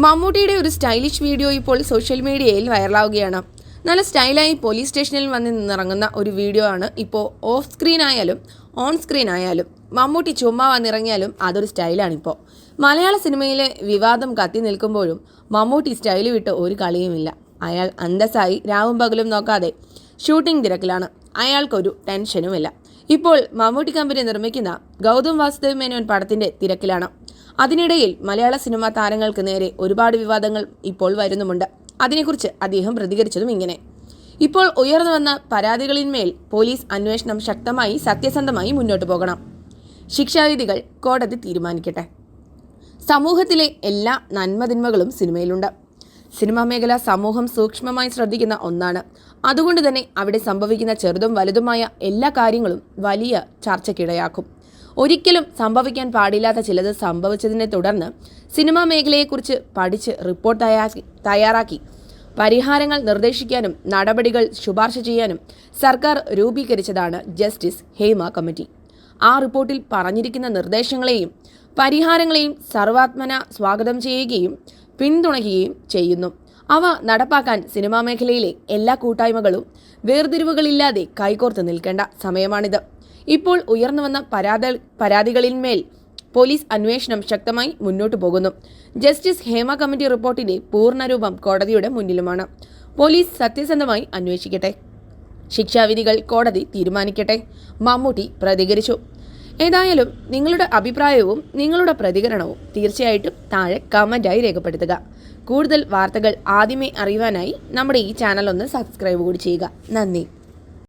മമ്മൂട്ടിയുടെ ഒരു stylish video ഇപ്പോൾ സോഷ്യൽ മീഡിയയിൽ വൈറലാവുകയാണ്. നല്ല സ്റ്റൈലായി പോലീസ് സ്റ്റേഷനിൽ വന്ന് നിന്നിറങ്ങുന്ന ഒരു വീഡിയോ ആണ് ഇപ്പോൾ ഓഫ് സ്ക്രീൻ ആയാലും ഓൺ സ്ക്രീൻ ആയാലും മമ്മൂട്ടി ചുമ്മാ വന്നിറങ്ങിയാലും അതൊരു സ്റ്റൈലാണിപ്പോൾ മലയാള സിനിമയിലെ വിവാദം കത്തി നിൽക്കുമ്പോഴും മമ്മൂട്ടി സ്റ്റൈൽ വിട്ട് ഒരു കളിയുമില്ല. അയാൾ അന്തസ്സായി രാവും പകലും നോക്കാതെ ഷൂട്ടിംഗ് തിരക്കിലാണ്. അയാൾക്കൊരു ടെൻഷനുമില്ല. ഇപ്പോൾ മമ്മൂട്ടി കമ്പനി നിർമ്മിക്കുന്ന ഗൗതം വാസുദേവ് മേനോൻ പടത്തിന്റെ തിരക്കിലാണ്. അതിനിടയിൽ മലയാള സിനിമാ താരങ്ങൾക്ക് നേരെ ഒരുപാട് വിവാദങ്ങൾ ഇപ്പോൾ വരുന്നുമുണ്ട്. അതിനെക്കുറിച്ച് അദ്ദേഹം പ്രതികരിച്ചതും ഇങ്ങനെ. ഇപ്പോൾ ഉയർന്നു വന്ന പരാതികളിന്മേൽ പോലീസ് അന്വേഷണം ശക്തമായി സത്യസന്ധമായി മുന്നോട്ട് പോകണം. ശിക്ഷാവിധികൾ കോടതി തീരുമാനിക്കട്ടെ. സമൂഹത്തിലെ എല്ലാ നന്മതിന്മകളും സിനിമയിലുണ്ട്. സിനിമാ മേഖല സമൂഹം സൂക്ഷ്മമായി ശ്രദ്ധിക്കുന്ന ഒന്നാണ്. അതുകൊണ്ട് തന്നെ അവിടെ സംഭവിക്കുന്ന ചെറുതും വലുതുമായ എല്ലാ കാര്യങ്ങളും വലിയ ചർച്ചയ്ക്കിടയാക്കും. ഒരിക്കലും സംഭവിക്കാൻ പാടില്ലാത്ത ചിലത് സംഭവിച്ചതിനെ തുടർന്ന് സിനിമാ മേഖലയെക്കുറിച്ച് പഠിച്ച് റിപ്പോർട്ട് തയ്യാറാക്കി. പരിഹാരങ്ങൾ നിർദ്ദേശിക്കാനും നടപടികൾ ശുപാർശ ചെയ്യാനും സർക്കാർ രൂപീകരിച്ചതാണ് ജസ്റ്റിസ് ഹേമ കമ്മിറ്റി. ആ റിപ്പോർട്ടിൽ പറഞ്ഞിരിക്കുന്ന നിർദ്ദേശങ്ങളെയും പരിഹാരങ്ങളെയും സർവാത്മന സ്വാഗതം ചെയ്യുകയും പിന്തുണയ്ക്കുകയും ചെയ്യുന്നു. അവ നടപ്പാക്കാൻ സിനിമാ മേഖലയിലെ എല്ലാ കൂട്ടായ്മകളും വേർതിരിവുകളില്ലാതെ കൈകോർത്ത് നിൽക്കേണ്ട സമയമാണിത്. ഇപ്പോൾ ഉയർന്നുവന്ന പരാത പരാതി പരാതികളിന്മേൽ പോലീസ് അന്വേഷണം ശക്തമായി മുന്നോട്ടു പോകുന്നു. ജസ്റ്റിസ് ഹേമ കമ്മിറ്റി റിപ്പോർട്ടിന്റെ പൂർണരൂപം കോടതിയുടെ മുന്നിലുമാണ്. പോലീസ് സത്യസന്ധമായി അന്വേഷിക്കട്ടെ. ശിക്ഷാവിധികൾ കോടതി തീരുമാനിക്കട്ടെ. മമ്മൂട്ടി പ്രതികരിച്ചു. ഏതായാലും നിങ്ങളുടെ അഭിപ്രായവും നിങ്ങളുടെ പ്രതികരണവും തീർച്ചയായിട്ടും താഴെ കമന്റായി രേഖപ്പെടുത്തുക. കൂടുതൽ വാർത്തകൾ ആദ്യമേ അറിയുവാനായി നമ്മുടെ ഈ ചാനൽ ഒന്ന് സബ്സ്ക്രൈബ് കൂടി ചെയ്യുക. നന്ദി.